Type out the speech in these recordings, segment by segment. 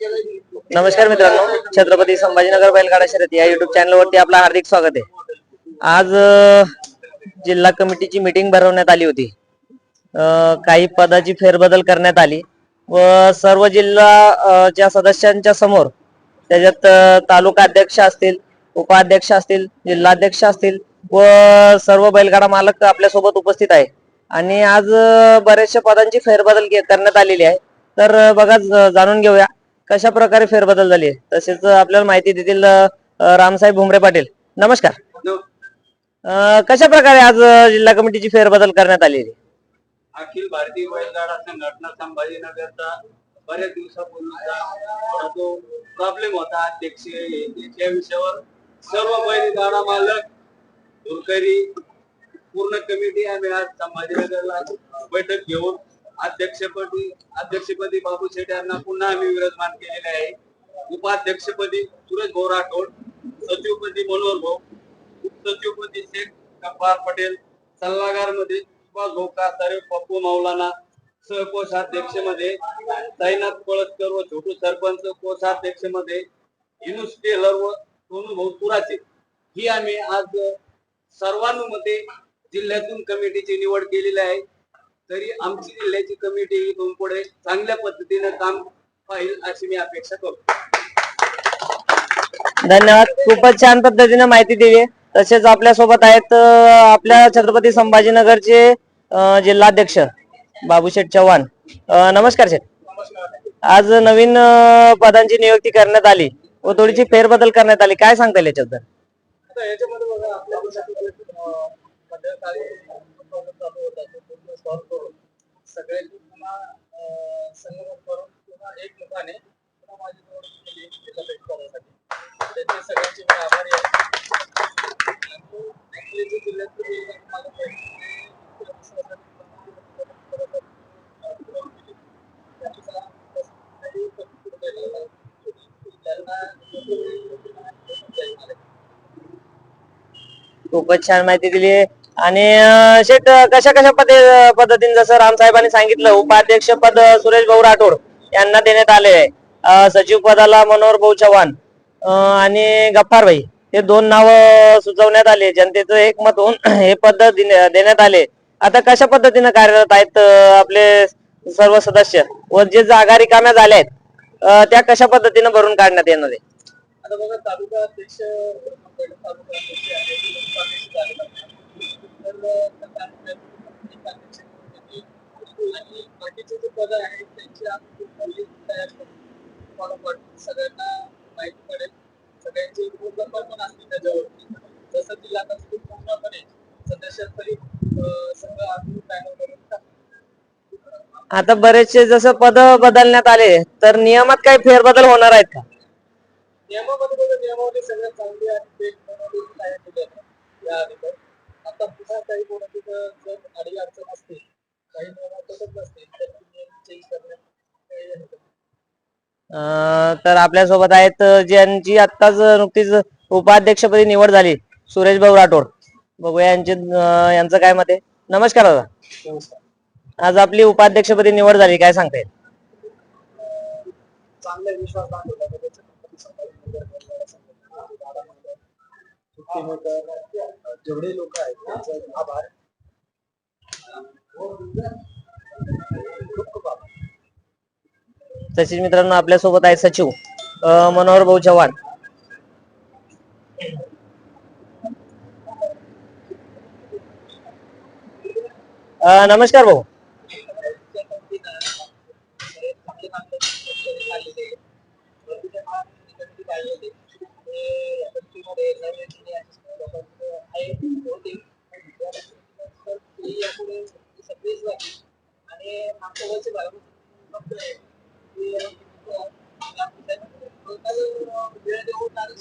नमस्कार मित्रांनो छत्रपती संभाजीनगर बैलगाडा शर्यत या युट्यूब चॅनलवरती आपलं हार्दिक स्वागत आहे. आज जिल्हा कमिटीची मीटिंग भरवण्यात आली होती. काही पदाची फेरबदल करण्यात आली व सर्व जिल्हा सदस्यांच्या समोर त्याच्यात तालुका अध्यक्ष असतील उपाध्यक्ष असतील जिल्हाध्यक्ष असतील व सर्व बैलगाडा मालक आपल्यासोबत उपस्थित आहे. आणि आज बऱ्याचशा पदांची फेरबदल करण्यात आलेली आहे. तर बघा जाणून घेऊया. कशा प्रकारे फेरबदल झाली तसेच आपल्याला माहिती देतील रामसाहेब भुमरे पाटील. नमस्कार. कशा प्रकारे आज जिल्हा कमिटीची फेरबदल करण्यात आली आहे? अखिल भारतीय बैलगाडा संघटना संभाजीनगरचा बऱ्याच दिवसापूर्वीचा जो प्रॉब्लेम होता. अध्यक्ष या विषयावर सर्व बैलगाडा मालक दुरकरी पूर्ण कमिटी आम्ही आज संभाजीनगरला बैठक घेऊन अध्यक्षपदी अध्यक्षपदी बाबू शेठ यांना पुन्हा आम्ही विराजमान केलेले आहे. उपाध्यक्षपदी सुरेश भाऊ राठोड सचिवपदी मनोहर भाऊ उपसचिवपदी शेख गब्बार पटेल सल्लागारमध्ये सुभाष भाऊ कासारे पप्पू मौलाना सहकोषाध्यक्षमध्ये साईनाथ पळसकर व छोटू सरपंच कोषाध्यक्षमध्ये युनुस टेलर व सोनू भाऊ तुराचे. ही आम्ही आज सर्वानुमते जिल्ह्यातून कमिटीची निवड केलेली आहे. तरी आमची जिल्ह्याची कमिटी इथून पुढे चांगल्या पद्धतीने काम पाहिल अशी मी अपेक्षा करतो. धन्यवाद. खूपच छान पद्धतीने माहिती दिली. तसेच आपल्यासोबत आहेत आपल्या छत्रपती संभाजीनगरचे जिल्हाध्यक्ष बाबूशेठ चव्हाण. नमस्कार शेठ. आज नवीन पदांची नियुक्ती करण्यात आली व थोडीशी फेरबदल करण्यात आली. काय सांगता येईल याच्याबद्दल आता याच्यामध्ये बघा आपल्या देशातील, अं, मध्यंतरी problem चालू होता तो पूर्ण solve करून सगळ्यांनी पुन्हा अं, संगमत करून पुन्हा एकमुखाने पुन्हा माझी निवड केली जिल्हा भेट करण्यासाठी त्याचे सगळ्यांचे मी आभारी आहे आणि आपले जे जिल्ह्यातले जे माझे friends आहेत, ते विश्वासाने त्यांचा काही कमी केलेला आहे. त्यांना त्यांना खूपच छान माहिती दिली आहे. आणि अं, शेठ कशा कशा पद्धतीने जसं रामसाहेबांनी सांगितलं उपाध्यक्ष पद सुरेश भाऊ राठोड यांना देण्यात आले आहे. सचिव पदाला मनोहर भाऊ चव्हाण आणि गफ्फार भाई हे दोन नाव सुचवण्यात आले. जनतेचं एकमत होऊन हे पद देण्यात आले. आता कशा पद्धतीने कार्यरत आहेत आपले सर्व सदस्य? व जे जागा रिकाम्या झाल्या आहेत त्या कशा पद्धतीने भरून काढण्यात येणार आहे? आता बघा तालुका अध्यक्ष बाकीचे जे पद आहेत त्यांची आम्ही तयार करू सगळ्यांना पडेल पण असतील त्याच्यावरती जसं पूर्णपणे सगळं आम्ही पॅनल करून आता बरेचसे जसं पद बदलण्यात आले तर नियमात काही फेरबदल होणार आहेत का? नियमामध्ये नियमावली सगळ्यात चांगली आणि आता पुन्हा काही कोणाची जर अडी अडचण असतील काही तसंच नसतील तर ते नियम चेंज करण्यात तर आपल्यासोबत आहेत ज्यांची आत्ताच नुकतीच उपाध्यक्षपदी निवड झाली सुरेश भाऊ राठोड. बघूया यांचे यांचं काय मत आहे. नमस्कार दादा. आज आपली उपाध्यक्षपदी निवड झाली काय सांगता येईल? चांगला विश्वास दाखवला जेवढे लोक आहेत त्यांचे आभार. खूप खूप आभार तसेच मित्रांनो आपल्यासोबत आहे सचिव मनोहर भाऊ चव्हाण. नमस्कार भाऊ.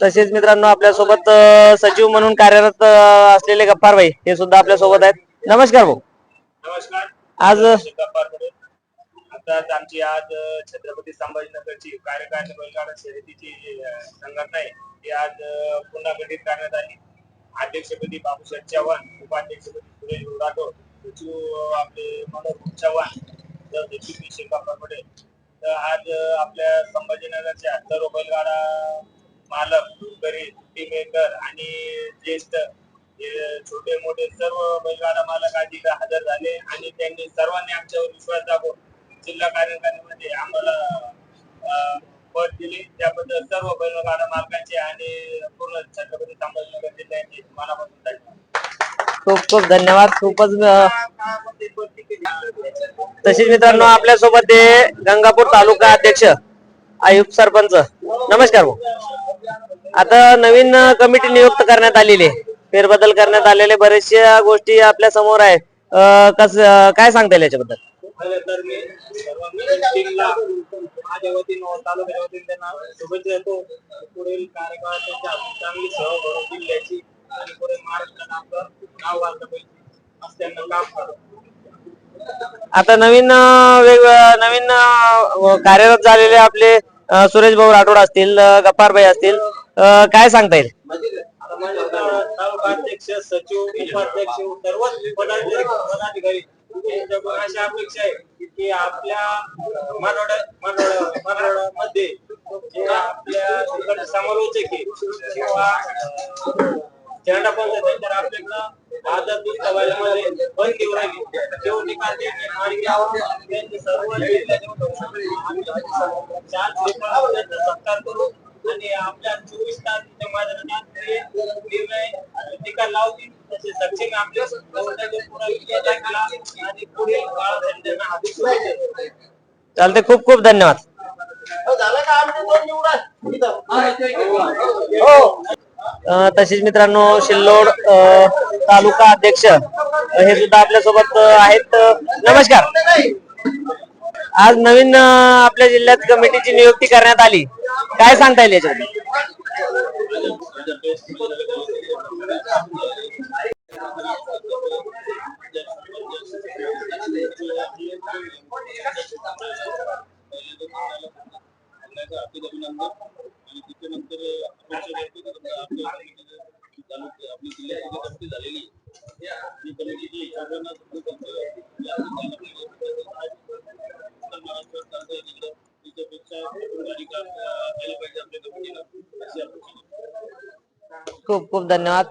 तसेच मित्रांनो आपल्यासोबत सचिव म्हणून कार्यरत असलेले गप्पार भाई हे सुद्धा आपल्यासोबत आहेत. नमस्कार भाऊ. नमस्कार. आज आता आमची आज छत्रपती संभाजीनगरची कार्यकारिणी बैलगाडा शर्यतीची संघटना आहे. ती आज पुन्हा गठीत करण्यात आली. अध्यक्षपदी बाबूशेठ चव्हाण उपाध्यक्षपदी सुरेश राठोड सचिव आपले मनोज चव्हाण तर सचिव विषय गप्पारकडे तर आज आपल्या संभाजीनगरच्या सर्व बैलगाडा मालक गरीब टीमेकर आणि ज्येष्ठ छोटे मोठे सर्व बैलगाडा मालक आधी हजर झाले आणि त्यांनी सर्वांनी आमच्यावर विश्वास दाखवून जिल्हा कार्यकारिणीमध्ये आम्हाला पद दिले. त्याबद्दल सर्व बैलगाडा मालकांचे आणि पूर्ण छत्रपती संभाजीनगर जिल्ह्याचे मनापासून धन्यवाद. खूप खूप धन्यवाद. खूपच तसेच मित्रांनो आपल्यासोबत ते गंगापूर तालुका अध्यक्ष आयुक्त सरपंच. नमस्कार भाऊ. आता नवीन कमिटी नियुक्त करण्यात आलेली आहे. फेरबदल करण्यात आलेले बरेचशा गोष्टी आपल्यासमोर आहे कस काय सांगता येईल याच्याबद्दल? तर मी टीमला माझ्या वतीनं तालुक्याच्या वतीने त्यांना शुभेच्छा देतो पुढील कार्यकाळात त्यांच्या चांगली जिल्ह्याची आणि पुढे महाराष्ट्रात आपलं नाव पाहिजे असं त्यांना काम आता नवीन वेगवेगळ्या नवीन कार्यरत झालेले आपले सुरेश भाऊ राठोड असतील गप्पारभाई असतील काय सांगता येईल? अध्यक्ष सचिव उपाध्यक्ष सर्वच पदाधिकारी अशी अपेक्षा आहे की आपल्या मनोड्या मनोड्या जे आपल्या समालोचक आहे किंवा झेंडा पंच आपल्याकडं आदर दूध सभामध्ये बंद देऊ राहिली जेव्हा निकाल आणि त्यांचे सर्व चार सत्कार करून आणि आपल्या चोवीस निर्णय निकाल लावतील. तसे सक्षम आणि पुढील काळात त्यांना हाती. चालते खूप खूप धन्यवाद. अं, तसेच मित्रांनो शिल्लोड तालुका अध्यक्ष हे सुद्धा आपल्यासोबत अं, आहेत. नमस्कार. आज नवीन आपल्या जिल्ह्यात कमिटीची नियुक्ती करण्यात आली. काय सांगता येईल याच्यात खूप खूप धन्यवाद.